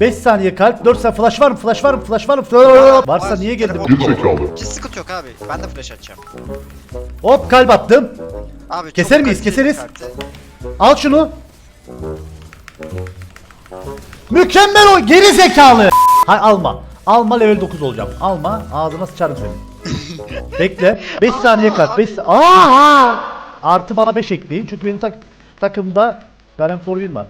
5 saniye kalp, 4 saniye flash var mı? Flash var mı? Flash var mı? Flash- Varsa Var. niye geldi? Telefon-. Hiç sıkıntı yok abi. Ben de flash atacağım. Hop kalp attım. Abi çok Keser miyiz? kaliteli Keseriz. kartı. Al şunu. Mükemmel o geri zekalı. Hay alma. Alma level 9 olacağım. Alma ağzına sıçarım seni. Bekle. 5 saniye kalp. 5 Aa! Artı bana 5 ekleyin çünkü benim tak takımda Garen Forvin var.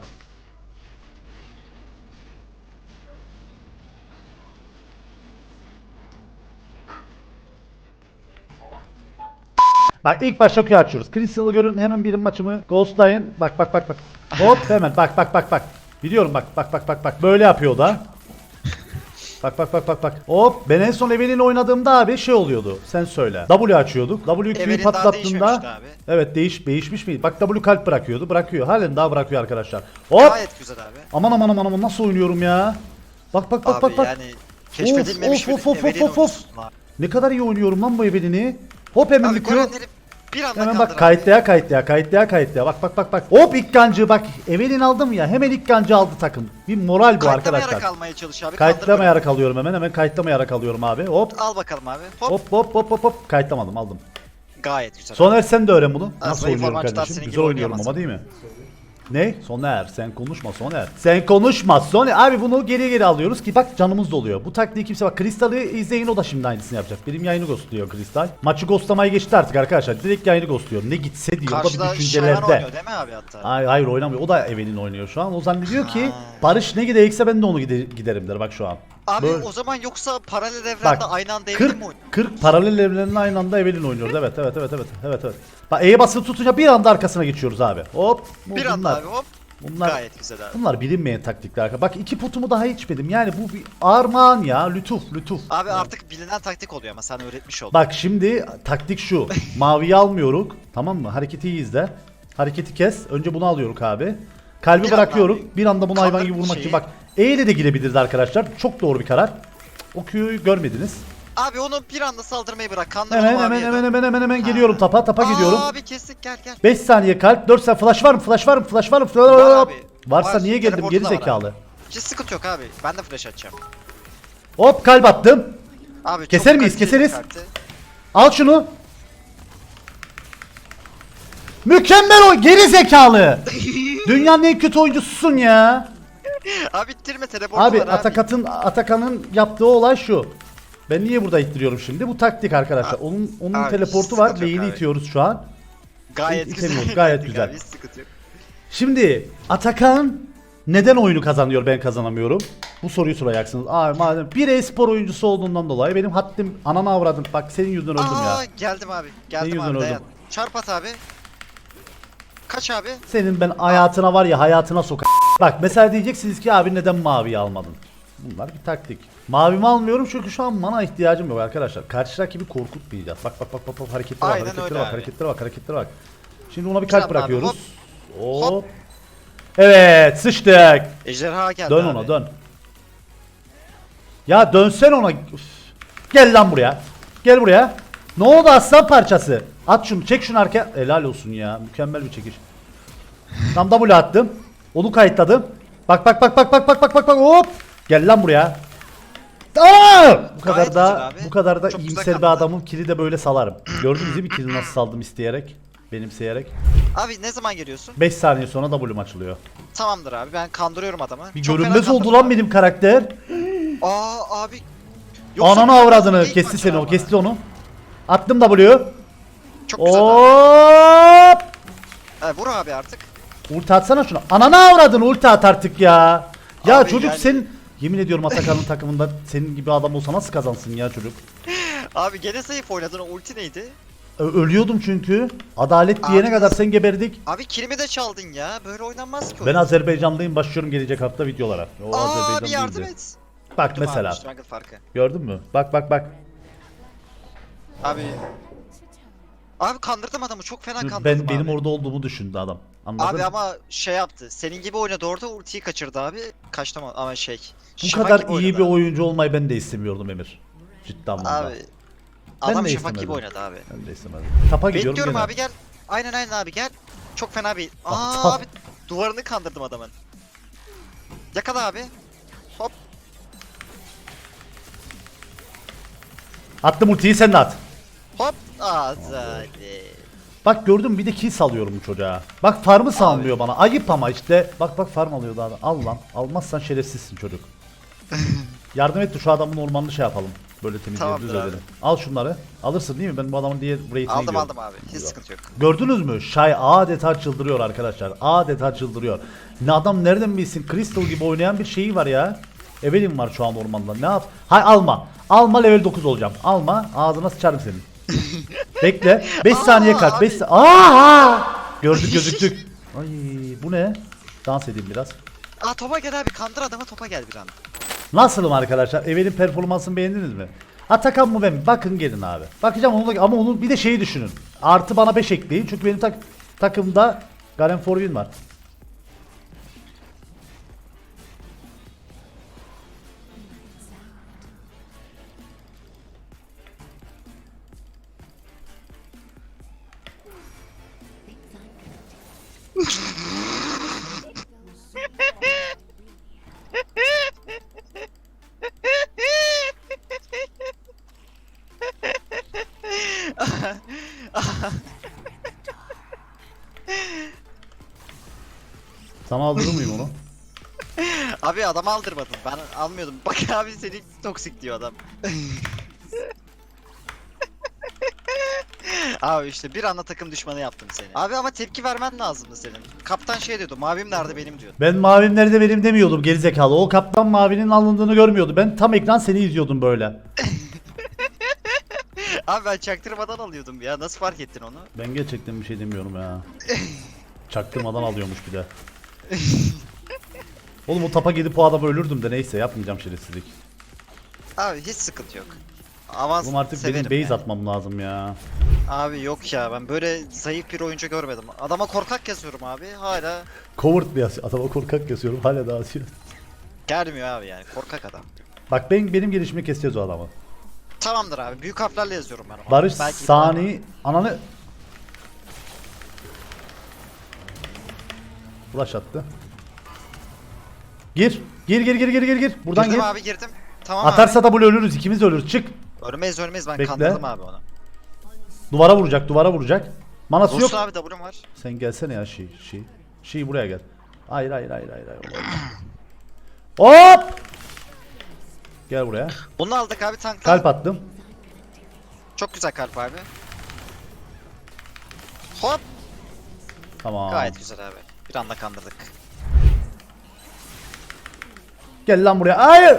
Bak ilk başta Q açıyoruz. Crystal'ı görün hemen birim maçımı Ghostlayın. Bak bak bak bak. Hop hemen bak bak bak bak. Biliyorum bak bak bak bak bak. Böyle yapıyor da. Bak bak bak bak bak. Hop ben en son Evelyn'le oynadığımda abi şey oluyordu. Sen söyle. W açıyorduk. W Q'yu Evelyn daha patlattığında abi. Evet değiş değişmiş miydi? Bak W kalp bırakıyordu. Bırakıyor. Halen daha bırakıyor arkadaşlar. Hop. Gayet güzel abi. Aman aman aman aman nasıl oynuyorum ya? Bak bak bak abi bak bak. yani keşfedilmemiş of, of, bir of, Evelyn of, of. oyuncusun abi. Ne kadar iyi oynuyorum lan bu Evelyn'i. Hop hemen Abi bitiyor. Gorenleri bir anda Hemen bak abi. kayıtlıya kayıtlıya kayıtlıya kayıtlıya bak bak bak bak. Hop ilk gancı bak Evelyn aldım ya hemen ilk gancı aldı takım. Bir moral bu Kayıtlamayarak arkadaşlar. almaya çalış abi. Kayıtlamayarak alıyorum hemen hemen kayıtlamayarak alıyorum abi. Hop. Al bakalım abi. Hop. hop hop hop hop hop kayıtlamadım aldım. Gayet güzel. Soner sen de öğren bunu. Nasıl oynuyorum kardeşim? senin Güzel gibi oynuyorum oynayamaz. ama değil mi? Ne? Soner sen konuşma Soner. Sen konuşma Soner. Abi bunu geri geri alıyoruz ki bak canımız doluyor. Bu taktiği kimse bak Kristal'ı izleyin o da şimdi aynısını yapacak. Benim yayını ghostluyor Kristal. Maçı ghostlamayı geçti artık arkadaşlar. Direkt yayını ghostluyor. Ne gitse diyor. O da Karşıda bir düşüncelerde. oynuyor değil mi abi hatta? Hayır hayır oynamıyor. O da Evelyn oynuyor şu an. O zannediyor ki. Barış ne gidecekse ben de onu gide- giderim der bak şu an. Abi Böyle- o zaman yoksa paralel evrende Bak, aynı anda 40 mi oynuyor? 40 paralel evrenin aynı anda Evelyn oynuyoruz. Evet evet evet evet. Evet evet. Bak E'ye basılı tutunca bir anda arkasına geçiyoruz abi. Hop. Bu Bir bunlar. anda abi hop. Bunlar Gayet güzel abi. bunlar bilinmeyen taktikler. Bak iki putumu daha içmedim. Yani bu bir armağan ya. Lütuf lütuf. Abi artık bilinen taktik oluyor ama sen öğretmiş oldun. Bak şimdi taktik şu. Maviyi almıyoruz. Tamam mı? Hareketi iyi izle. Hareketi kes. Önce bunu alıyoruz abi. Kalbi Bir anda bırakıyoruz. abi. Bir anda bunu hayvan gibi vurmak şeyi. için. Bak E ile de girebiliriz arkadaşlar. Çok doğru bir karar. O Q'yu görmediniz. Abi onu bir anda saldırmayı bırak. Kandıralım Hemen hemen ya hemen hemen hemen hemen geliyorum tapa tapa gidiyorum. Abi kestik gel gel. 5 saniye kalp, 4 saniye flash var mı? Flash var mı? Flash var mı? Flash Var abi. Varsa Var. niye geldim Teleportu geri da var zekalı. Hiç sıkıntı yok abi. Ben de flash atacağım. Hop kalp attım. Abi çok Keser miyiz? kaliteli Keseriz. kartı. Al şunu. Mükemmel o geri zekalı. Dünyanın en kötü oyuncususun ya. Abi ittirme teleportu Abi. Atakat'ın Atakan'ın yaptığı olay şu. Ben niye burada ittiriyorum şimdi? Bu taktik arkadaşlar. Onun onun abi, teleportu var. sıkıntı yok abi. itiyoruz şu an. Gayet İtemiyoruz, güzel. gayet güzel. Abi, hiç sıkıntı yok. Şimdi Atakan neden oyunu kazanıyor ben kazanamıyorum? Bu soruyu soracaksınız. Aa madem bir e-spor oyuncusu olduğundan dolayı benim haddim anana avradım. Bak senin yüzünden öldüm Aa, ya. geldim abi. Geldim yüzünden abi öldüm. Çarp at abi. Kaç abi? Senin ben hayatına var ya hayatına sokar. Bak mesela diyeceksiniz ki abi neden maviyi almadın? Bunlar bir taktik. Mavimi almıyorum çünkü şu an mana ihtiyacım yok arkadaşlar. Karşı rakibi korkutmayacağız. Bak bak bak bak, bak hareketlere bak Aynen hareketlere öyle bak abi. hareketlere bak hareketlere bak. Şimdi ona bir Güzel kalp abi, bırakıyoruz. hop. Hop. Hop. Evet sıçtık. Ejderha geldi Dön abi. ona dön. Ya dönsen ona. Üf. Gel lan buraya. Gel buraya. Ne oldu aslan parçası? At şunu çek şunu arkaya. Helal olsun ya. Mükemmel bir çekiş. Tam W attım. Onu kayıtladım. Bak bak bak bak bak bak bak bak bak hop. Gel lan buraya. Aa! Bu kadar Gayet da güzel abi. bu kadar da Çok güzel iyimser bir kaldı. adamın kili de böyle salarım. Gördünüz değil mi kili nasıl saldım isteyerek? Benimseyerek. Abi ne zaman geliyorsun? 5 saniye sonra W'm açılıyor. Tamamdır abi ben kandırıyorum adamı. Bir Çok fena görünmez oldu kandırdım lan abi. benim karakter. Aa abi. Yoksa Ananı avradını ilk kesti seni o abi. kesti onu. Attım W. Çok güzel abi. Hop! Ha, vur abi artık. Ulti atsana şunu. Ananı avradını ulti at artık ya. Ya Abi çocuk yani- sen yemin ediyorum Atakan'ın takımında senin gibi adam olsa nasıl kazansın ya çocuk. Abi gene zayıf oynadın. O ulti neydi? Ö- ölüyordum çünkü. Adalet diyene Abi kadar sen geberdik. Abi kilimi de çaldın ya. Böyle oynanmaz ki Ben oyun. Azerbaycanlıyım başlıyorum gelecek hafta videolara. O Aa Azerbaycan abi yardım değildi. et. Bak Dur mesela. Abi, farkı. Gördün mü? Bak bak bak. Abi. Abi kandırdım adamı. Çok fena kandırdım Ben benim abi. orada olduğumu düşündü adam. Anladın Abi mı? ama şey yaptı. Senin gibi oynadı orada ultiyi kaçırdı abi. Kaçtı ama, ama şey. Bu Şafak kadar iyi bir abi. oyuncu olmayı ben de istemiyordum Emir. Ciddi anlamda. Abi adam de şafak gibi istemedim. oynadı abi. Ben de istemedim. Tapa gidiyorum Bekliyorum gene. abi gel. Aynen aynen abi gel. Çok fena bir. Aa abi duvarını kandırdım adamın. Yakala abi. Hop. Attım ultiyi sen de at. Hop. Azali. Bak gördün bir de kill salıyorum bu çocuğa. Bak farmı sağlıyor bana. Ayıp ama işte. Bak bak farm alıyor daha da. Al lan. Almazsan şerefsizsin çocuk. Yardım et de şu adamın ormanını şey yapalım. Böyle temizleyelim, Tamamdır düz abi. edelim. Al şunları. Alırsın değil mi? Ben bu adamın diğer rate'ine Aldım aldım abi. Hiç sıkıntı yok. Gördünüz mü? Shay adeta çıldırıyor arkadaşlar. Adeta çıldırıyor. Ne adam nereden bilsin? Crystal gibi oynayan bir şeyi var ya. Evelyn var şu an ormanda. Ne yap? Hay alma. Alma level 9 olacağım. Alma. Ağzına sıçarım senin. Bekle. 5 saniye kalk. 5 abi. Aa! Gördük gözüktük. Ay bu ne? Dans edeyim biraz. Aa topa gel abi kandır adama topa gel bir an. Nasılım arkadaşlar? Evelyn performansını beğendiniz mi? Atakan mı ben? Bakın gelin abi. Bakacağım onu da, ama onun bir de şeyi düşünün. Artı bana 5 ekleyin çünkü benim tak takımda Garen Forvin var. Sana aldırır mıyım onu? Abi adam aldırmadın. Ben almıyordum. Bak abi seni toksik diyor adam. abi işte bir anda takım düşmanı yaptım seni. Abi ama tepki vermen lazımdı senin. Kaptan şey diyordu. Mavim nerede benim diyordu. Ben mavim nerede benim demiyordum gerizekalı. O kaptan mavinin alındığını görmüyordu. Ben tam ekran seni izliyordum böyle. Abi ben çaktırmadan alıyordum ya. Nasıl fark ettin onu? Ben gerçekten bir şey demiyorum ya. Çaktırmadan alıyormuş bir de. Oğlum o tapa gidip o adamı ölürdüm de neyse yapmayacağım şerefsizlik. Abi hiç sıkıntı yok. Avans Oğlum artık severim benim base yani. atmam lazım ya. Abi yok ya ben böyle zayıf bir oyuncu görmedim. Adama korkak yazıyorum abi hala Coward mı yazıyor? Adama korkak yazıyorum hala daha yazıyor. gelmiyor abi yani korkak adam. Bak ben, benim gelişimi keseceğiz o adamı. Tamamdır abi büyük harflerle yazıyorum ben ona. Barış Belki Sani ananı Ulaş attı. Gir. Gir gir gir gir gir gir. Buradan girdim gir. abi girdim. Tamam Atarsa da böyle ölürüz. ikimiz de ölürüz. Çık. abi. Ölmeyiz ölmeyiz ben Bekle. kandırdım abi onu. Duvara vuracak, duvara vuracak. Manası yok. Dostum abi W'm var. Sen gelsene ya şey, şey. Şey buraya gel. Hayır hayır hayır hayır. hayır. Hop! Gel buraya. Bunu aldık abi tanktan. Kalp attım. Çok güzel kalp abi. Hop. Tamam. Gayet güzel abi. Bir anda kandırdık. Gel lan buraya. Hayır.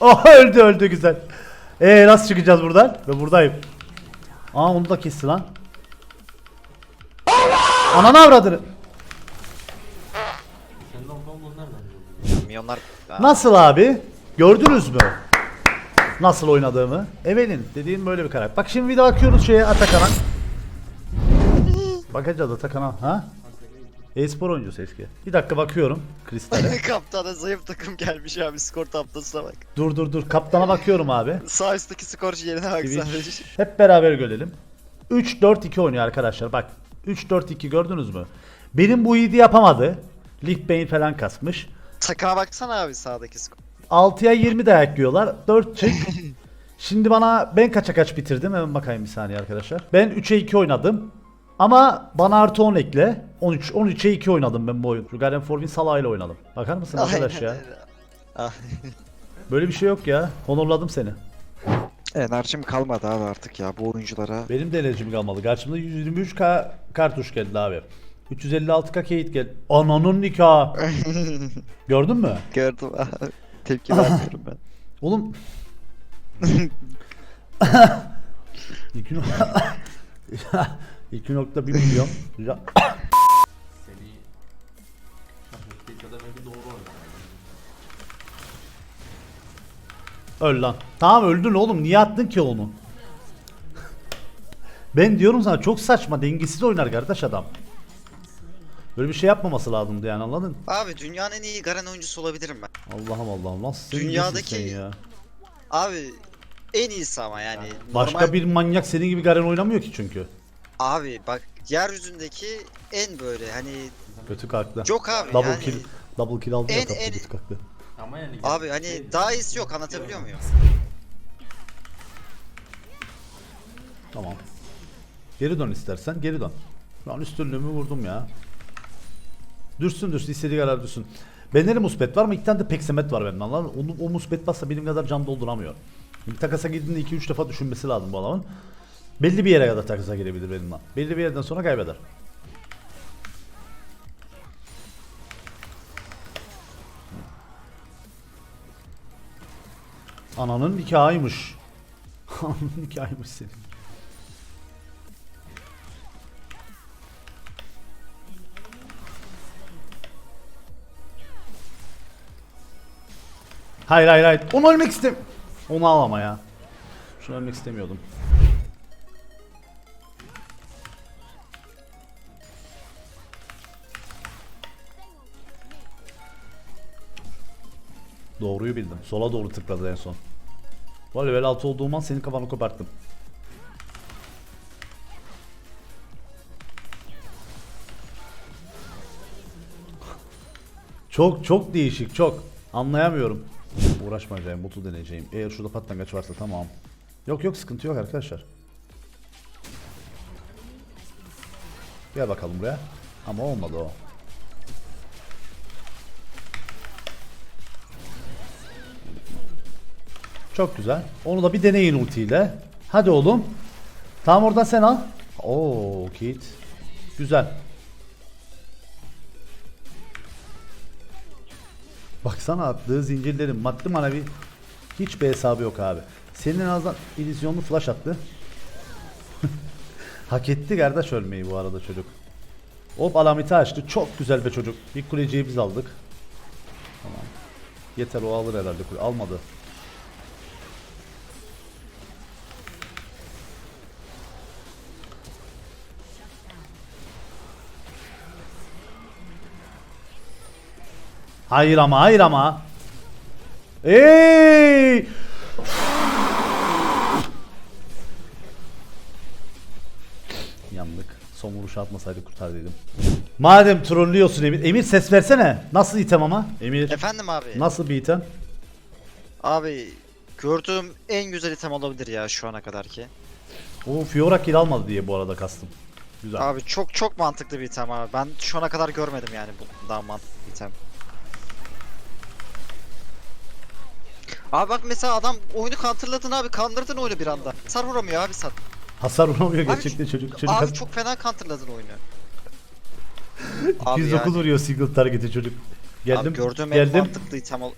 Oh öldü öldü güzel. Ee nasıl çıkacağız buradan? Ben buradayım. Aa onu da kesti lan. Ananı avradını. Milyonlar... Nasıl abi? Gördünüz mü? Nasıl oynadığımı? Evelin dediğin böyle bir karakter. Bak şimdi bir de bakıyoruz şeye Atakan'a. Bakacağız Atakan'a. Ha? E-spor oyuncusu eski. Bir dakika bakıyorum Kristal'e. Kaptana zayıf takım gelmiş abi skor tablasına bak. dur dur dur. Kaptana bakıyorum abi. Sağ üstteki skorcu yerine bak Twitch. sadece. Hep beraber görelim. 3-4-2 oynuyor arkadaşlar. Bak 3-4-2 gördünüz mü? Benim bu yiğidi yapamadı. Lig Bane falan kasmış. Takıma baksana abi sağdaki skor. 6'ya 20 dayak yiyorlar. 4 çık. Şimdi bana ben kaça kaç bitirdim? Hemen bakayım bir saniye arkadaşlar. Ben 3'e 2 oynadım. Ama bana artı 10 ekle. 13 13'e 2 oynadım ben bu oyun. Şu Garen Forvin Salah ile oynadım. Bakar mısın arkadaş Aynen ya? öyle. Ah. Böyle bir şey yok ya. Honorladım seni. Enerjim kalmadı abi artık ya bu oyunculara. Benim de enerjim kalmadı. Karşımda 123k kartuş geldi abi. 356k kate geldi. Ananın nikahı. Gördün mü? Gördüm abi. Tepki vermiyorum ben. Oğlum. İki no- İki nokta bir milyon. Ya- Öl lan. Tamam öldün oğlum. Niye attın ki onu? Ben diyorum sana çok saçma. Dengesiz oynar kardeş adam. Böyle bir şey yapmaması lazımdı yani anladın? Abi dünyanın en iyi Garen oyuncusu olabilirim ben. Allah'ım Allah'ım nasıl Dünyadaki- sen ya? Abi en iyisi ama yani. Başka normal- bir manyak senin gibi Garen oynamıyor ki çünkü. Abi bak yeryüzündeki en böyle hani Kötü kalktı. yok abi Double yani. kill. Double kill aldı ya En- kaptı en- kötü kalktı. Ama yani Abi hani şey- daha iyisi yok anlatabiliyor muyum? Tamam. Geri dön istersen geri dön. Şu an üstünlüğümü vurdum ya. Dürsün dürsün istediği kadar dürsün. Bende de musbet var ama iki tane de peksemet var benden lan. Onu, o musbet bassa benim kadar can dolduramıyor. Bir takasa girdiğinde 2-3 defa düşünmesi lazım bu adamın. Belli bir yere kadar takasa girebilir benimle. Belli bir yerden sonra kaybeder. Ananın nikahıymış. Ananın nikahıymış senin. Hayır hayır hayır. Onu ölmek istem. Onu al ama ya. Şunu ölmek istemiyordum. Doğruyu bildim. Sola doğru tıkladı en son. Bu level 6 olduğum an senin kafanı koparttım. Çok çok değişik çok. Anlayamıyorum. Uğraşmayacağım, botu deneyeceğim. Eğer şurada patlangaç varsa tamam. Yok yok sıkıntı yok arkadaşlar. Gel bakalım buraya. Ama olmadı o. Çok güzel. Onu da bir deneyin ultiyle. Hadi oğlum. Tamam oradan sen al. Oo Kit. Güzel. Baksana attığı zincirlerin maddi manevi hiç bir hesabı yok abi. Senin en azından illüzyonlu flash attı. Hak etti kardeş ölmeyi bu arada çocuk. Hop alameti açtı. Çok güzel be çocuk. Bir kuleciyi biz aldık. Tamam. Yeter o alır herhalde kule. Almadı. Hayır ama hayır ama. Ey! Yandık. Son vuruş atmasaydı kurtar dedim. Madem trollüyorsun Emir. Emir ses versene. Nasıl item ama? Emir. Efendim abi. Nasıl bir item? Abi gördüğüm en güzel item olabilir ya şu ana kadar ki. O Fiora kill almadı diye bu arada kastım. Güzel. Abi çok çok mantıklı bir item abi. Ben şu ana kadar görmedim yani bundan mantıklı bir item. Abi bak mesela adam oyunu counterladın abi kandırdın oyunu bir anda. Sar vuramıyor abi sen. Hasar vuramıyor Abi gerçekten çocuk. Çocuk Abi has- çok fena counterladın oyunu. Abi 209 yani- vuruyor single target'i çocuk. Geldim. Abi gördüğüm en geldim. mantıklı item ol...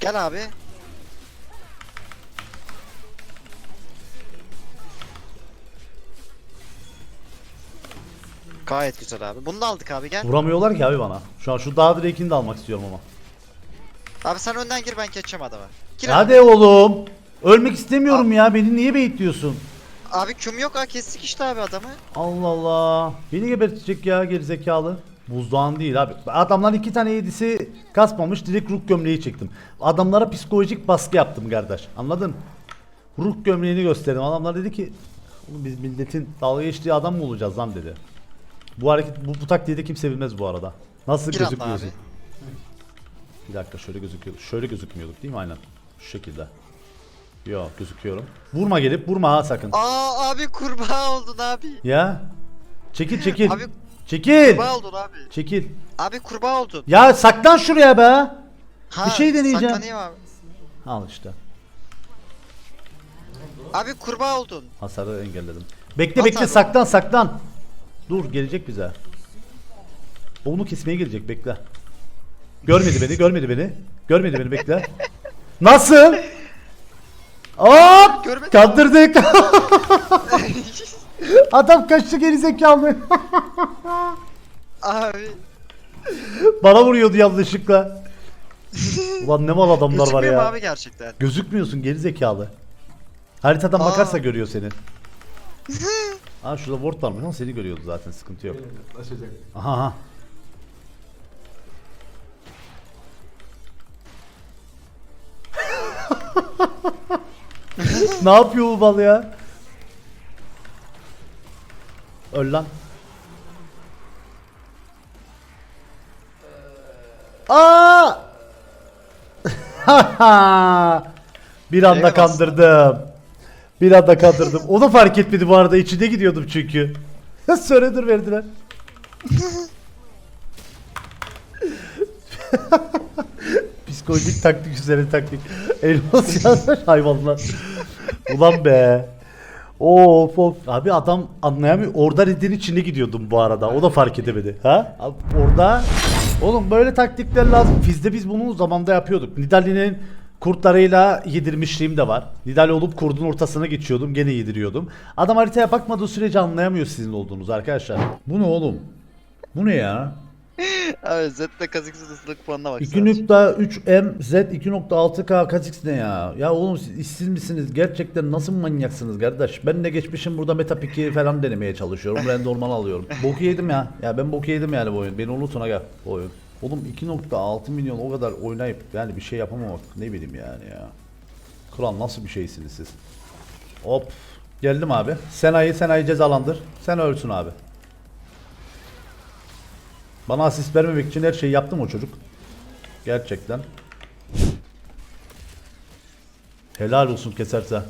Gel abi. Gayet güzel abi. Bunu da aldık abi gel. Vuramıyorlar ki abi bana. Şu an şu dağ direkini de almak istiyorum ama. Abi sen önden gir ben geçeceğim adama. Gir abi. Hadi oğlum. Ölmek istemiyorum ya. Beni niye baitliyorsun? Abi küm yok ha kestik işte abi adamı. Allah Allah. Beni gebertecek ya gerizekalı. Buzdağın değil abi. Adamlar iki tane yedisi kasmamış direkt ruh gömleği çektim. Adamlara psikolojik baskı yaptım kardeş. Anladın? Ruh gömleğini gösterdim. Adamlar dedi ki "Oğlum biz milletin dalga geçtiği adam mı olacağız lan dedi. Bu hareket bu, bu taktiği de kimse bilmez bu arada. Nasıl Gir anda gözükmüyorsun? abi. Bir dakika şöyle gözüküyor. Şöyle gözükmüyorduk değil mi aynen? Şu şekilde. Yok gözüküyorum. Vurma gelip vurma ha sakın. Aa abi kurbağa oldun abi. Ya. Çekil çekil. Abi çekil. kurbağa oldun abi. Çekil. Abi kurbağa oldun. Ya saklan şuraya be. Ha, Bir şey deneyeceğim. saklanayım abi. Al işte. Abi kurbağa oldun. Hasarı engelledim. Bekle At bekle abi. saklan saklan. Dur gelecek bize. Onu kesmeye gelecek bekle. Görmedi beni görmedi beni. Görmedi beni bekle. Nasıl? Hop! Kandırdık. Adam kaçtı geri zekalı. abi. Bana vuruyordu yanlışlıkla. Ulan ne mal adamlar var Gözükmüyor mu ya. abi gerçekten? Gözükmüyorsun geri zekalı. Haritadan Aa. bakarsa görüyor seni. Aa şurada ward varmış ama seni görüyordu zaten sıkıntı yok. Aha aha. Ne yapıyor bu bal ya? Öl lan. Aa! bir anda kandırdım. Bir anda kandırdım. O da fark etmedi bu arada. içinde gidiyordum çünkü. Surrender verdiler. Psikolojik taktik üzerine taktik. Elmas yazmış hayvanlar. Ulan be. Of of. Abi adam anlayamıyor. Orada redin içine gidiyordum bu arada. O da fark edemedi. Ha? Abi orada Oğlum böyle taktikler lazım. Fizde biz bunu zamanda yapıyorduk. Nidalee'nin kurtlarıyla yedirmişliğim de var. Nidale olup kurdun ortasına geçiyordum. Gene yediriyordum. Adam haritaya bakmadığı sürece anlayamıyor sizin olduğunuz arkadaşlar. Bu ne oğlum? Bu ne ya? Abi Zed'le Kazakistan'ın ıslık puanına bak. 2.3M Z 2.6K Kha'Zix ne ya? Ya oğlum siz işsiz misiniz? Gerçekten nasıl manyaksınız kardeş? Ben de geçmişim burada Metapic'i falan denemeye çalışıyorum. Rend orman alıyorum. boku yedim ya. Ya ben boku yedim yani bu oyun. Beni unutun aga bu oyun. Oğlum 2.6 milyon o kadar oynayıp yani bir şey yapamamak ne bileyim yani ya. Kral nasıl bir şeysiniz siz? Hop. Geldim abi. Sena'yı Sena'yı cezalandır. Sen ölsün abi. Bana asist vermemek için her şeyi yaptım o çocuk. Gerçekten. Helal olsun keserse.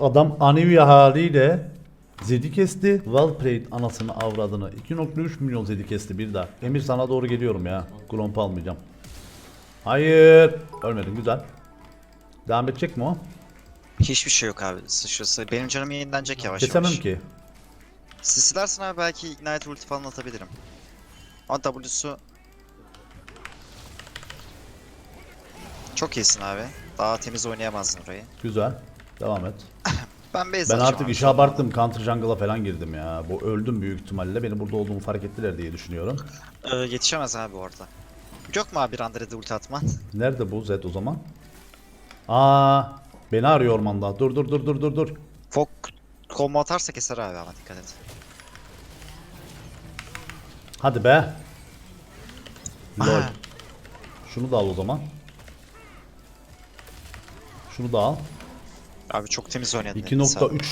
Adam Anivia haliyle Zed'i kesti. Played anasını avradını. 2.3 milyon Zed'i kesti bir daha. Emir sana doğru geliyorum ya. Gromp almayacağım. Hayır. Ölmedin güzel. Devam edecek mi o? Hiçbir şey yok abi. Sıçrası. Benim canım yenilenecek yavaş Kesemem yavaş. ki. Sisilersin abi belki Ignite ulti falan atabilirim. Ama W'su... Çok iyisin abi. Daha temiz oynayamazdın orayı. Güzel. Devam et. Ben base Ben artık abi. işe abarttım. Counter jungle'a falan girdim ya. Bu öldüm büyük ihtimalle. Benim burada olduğumu fark ettiler diye düşünüyorum. Ee, yetişemez abi orada. Yok mu abi Randere'de ulti atman? Nerede bu Zed o zaman? Aa, beni arıyor ormanda. Dur dur dur dur dur dur. Fok combo atarsa keser abi ama dikkat et. Hadi be. Lol. Şunu da al o zaman. Şunu da al. Abi çok temiz oynadın. eline sağlık.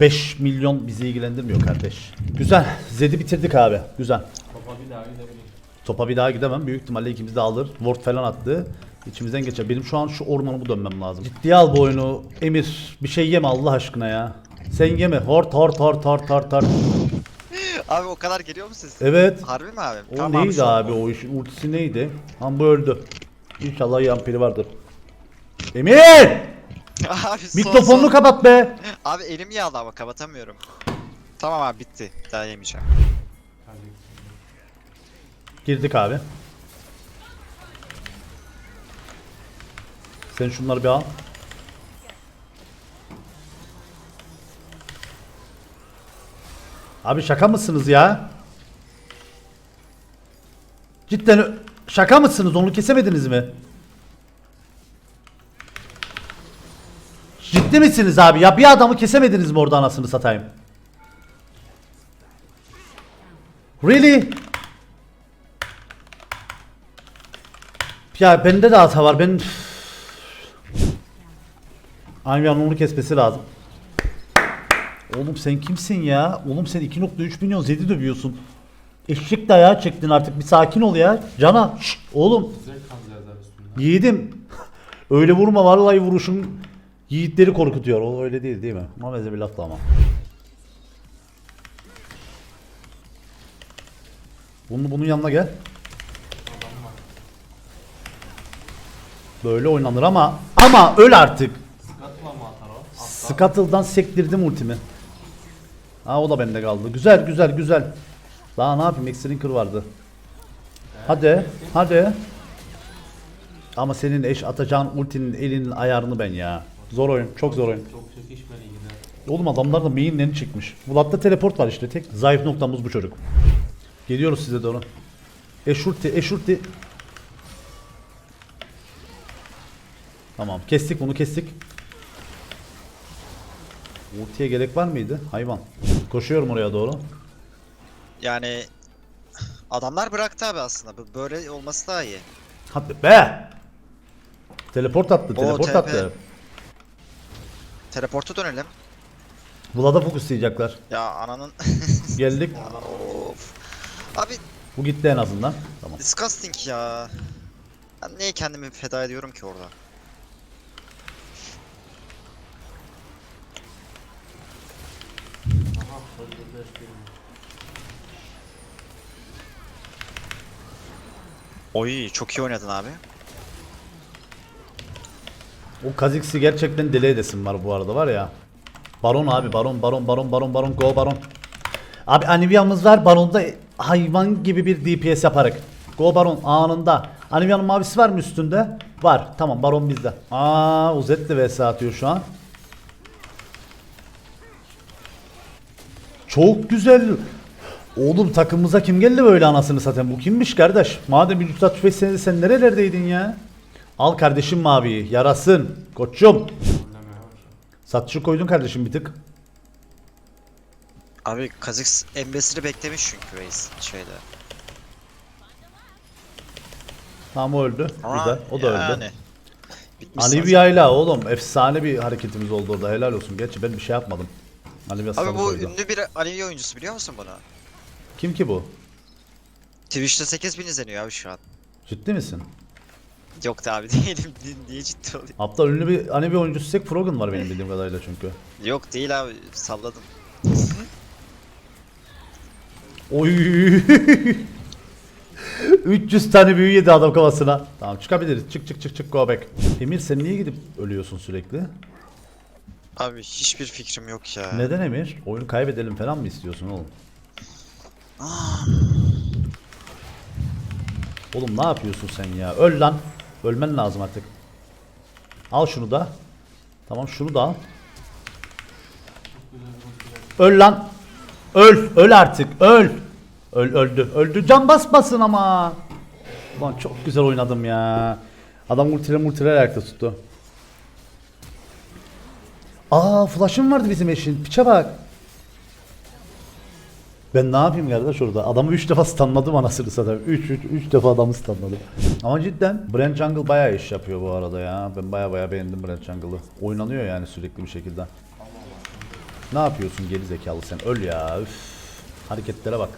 2.35 milyon bizi ilgilendirmiyor kardeş. Güzel. Zed'i bitirdik abi. Güzel. Topa bir daha gidebilir. Topa bir daha gidemem. Büyük ihtimalle ikimiz de alır. Ward falan attı. İçimizden geçer. Benim şu an şu ormanımı dönmem lazım. Ciddiye al bu oyunu. Emir bir şey yeme Allah aşkına ya. Sen yeme. Hort hort hort hort hort hort. Abi o kadar geliyor mu siz? Evet. Harbi mi abi? O Tamam neydi şu an abi o işin ultisi neydi? Bu öldü. İnşallah yampiri vardır. Emir! abi son, Mikrofonunu son. kapat be. Abi elim yağlı ama kapatamıyorum. Tamam abi bitti. Daha yemeyeceğim. Girdik abi. Sen şunları bir al. Abi şaka mısınız ya? Cidden şaka mısınız? Onu kesemediniz mi? Ciddi misiniz abi? Ya bir adamı kesemediniz mi orada anasını satayım? Really? Ya bende de hata var. Ben Aynen onu kesmesi lazım. Oğlum sen kimsin ya? Oğlum sen 2.3 milyon zedi dövüyorsun. Eşek dayağı çektin artık. Bir sakin ol ya. Cana. şşt, oğlum. Yiğidim. öyle vurma vallahi vuruşun yiğitleri korkutuyor. O öyle değil değil mi? Ama bir laf da ama. Bunun, bunun yanına gel. Böyle oynanır ama ama öl artık. Scuttle'dan sektirdim ultimi. Ha o da bende kaldı. Güzel güzel güzel. Daha ne yapayım? Extrinker vardı. Hadi. Hadi. Ama senin eş atacağın ultinin elinin ayarını ben ya. Zor oyun. Çok zor oyun. Çok çekişmeli gider. Oğlum adamlar da mainlerini çekmiş. Vlad'da teleport var işte. Tek zayıf noktamız bu çocuk. Geliyoruz size doğru. Eşurti, eşurti. Tamam kestik bunu kestik. Ultiye gerek var mıydı? Hayvan. Koşuyorum oraya doğru. Yani adamlar bıraktı abi aslında. Bu- Böyle olması daha iyi. Hadi be. Teleport attı, teleport TP. attı. Teleporta dönelim. Vlad'a fokuslayacaklar. Ya ananın Geldik. of. Abi Bu gitti en azından. Tamam. disgusting ya. Ben niye kendimi feda ediyorum ki orada? Oy çok iyi oynadın abi. O Kazix'i gerçekten deli edesim var bu arada var ya. Baron abi baron baron baron baron baron go baron. Abi Anivia'mız var baronda hayvan gibi bir DPS yaparak. Go baron anında. Anivia'nın mavisi var mı üstünde? Var. Tamam baron bizde. Aa Uzetti vs atıyor şu an. Çok güzel. Oğlum takımımıza kim geldi böyle anasını satayım? Bu kimmiş kardeş? Madem 365 senede sen nerelerdeydin ya? Al kardeşim maviyi. Yarasın. Koçum. Satışa koydun kardeşim bir tık. Abi Kha'Zix embesini beklemiş çünkü Reis şeyde. Tamam o öldü. Ama Güzel. O da öldü. yani. Bitmiş Alivia ile oğlum efsane bir hareketimiz oldu orada. Helal olsun. Gerçi ben bir şey yapmadım. Zaten. sana Abi bu koydu. ünlü bir Alivia oyuncusu biliyor musun bunu? Kim ki bu? Twitch'te 8000 izleniyor abi şu an. Ciddi misin? Yok da abi değilim. Ni- Niye ciddi olayım? Hatta ünlü bir anime oyuncusu Sek Frogan var benim bildiğim kadarıyla çünkü. Yok değil abi salladım. Oy. 300 tane büyü yedi adam kafasına. Tamam çıkabiliriz. Çık çık çık çık go back. Emir sen niye gidip ölüyorsun sürekli? Abi hiçbir fikrim yok ya. Neden Emir? Oyunu kaybedelim falan mı istiyorsun oğlum? Oğlum ne yapıyorsun sen ya? Öl lan. Ölmen lazım artık. Al şunu da. Tamam şunu da al. Öl lan. Öl. Öl artık. Öl. Öl öldü. Öldü. Can basmasın ama. Ulan çok güzel oynadım ya. Adam ultire multire ayakta tuttu. Aa flash'ım vardı bizim eşin. Piçe bak. Ben ne yapayım kardeş orada? Adamı 3 defa stunladım anasını satayım. 3 3 3 defa adamı stunladım. Ama cidden Brent Jungle bayağı iş yapıyor bu arada ya. Ben bayağı bayağı beğendim Brent Jungle'ı. Oynanıyor yani sürekli bir şekilde. Ne yapıyorsun geri zekalı sen? Öl ya. Üf. Hareketlere bak.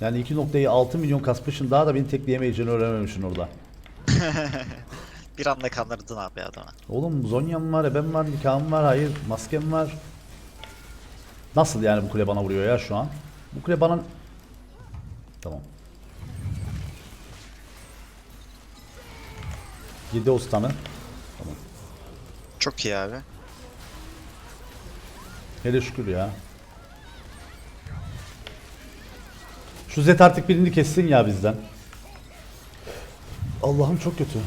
Yani 2.6 milyon kasmışsın daha da beni tekleyemeyeceğini öğrenememişsin orada. Bir anda kandırdın abi adama. Oğlum Zonya'm var, ben var, nikahım var, hayır, maskem var. Nasıl yani bu kule bana vuruyor ya şu an? Bu kule bana... Tamam. Yedi o stun'ı. Çok iyi abi. Hele şükür ya. Şu Zed artık birini kessin ya bizden. Allah'ım çok kötü.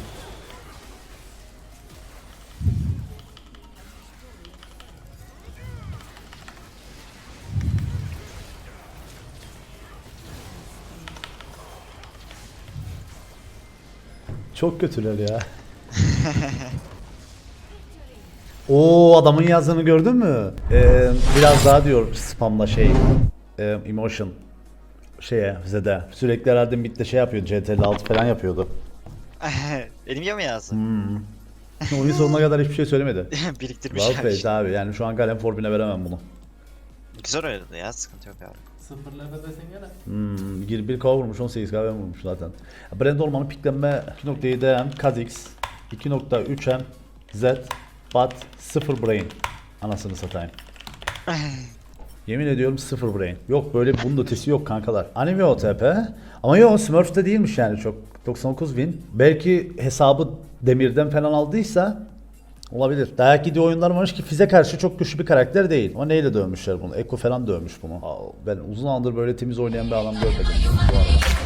Çok kötüler ya. Oo adamın yazdığını gördün mü? Ee, biraz daha diyor spamla şey e, emotion şeye Zed'e sürekli herhalde midde şey yapıyor CTRL 6 falan yapıyordu. Elim ya mı yazdın? Hmm. Oyun sonuna kadar hiçbir şey söylemedi. Biriktirmiş abi. face abi yani şu an Galen Forbin'e veremem bunu. Güzel oynadı ya sıkıntı yok abi. Sıfır leveldesin gene. Hmm, 21 k vurmuş 18 k ben vurmuş zaten. Brand Orman'ın piklenme 2.7 M Kha'Zix 2.3 M Z Bat 0 Brain Anasını satayım. Yemin ediyorum sıfır brain. Yok böyle bunun ötesi yok kankalar. Anime OTP. Ama yok Smurf'te değilmiş yani çok. 99 win. Belki hesabı demirden falan aldıysa olabilir. Dayak yediği oyunlar varmış ki Fize karşı çok güçlü bir karakter değil. Ama neyle dövmüşler bunu? Eko falan dövmüş bunu. Aa, Ben uzun zamandır böyle temiz oynayan bir adam görmedim bu arada.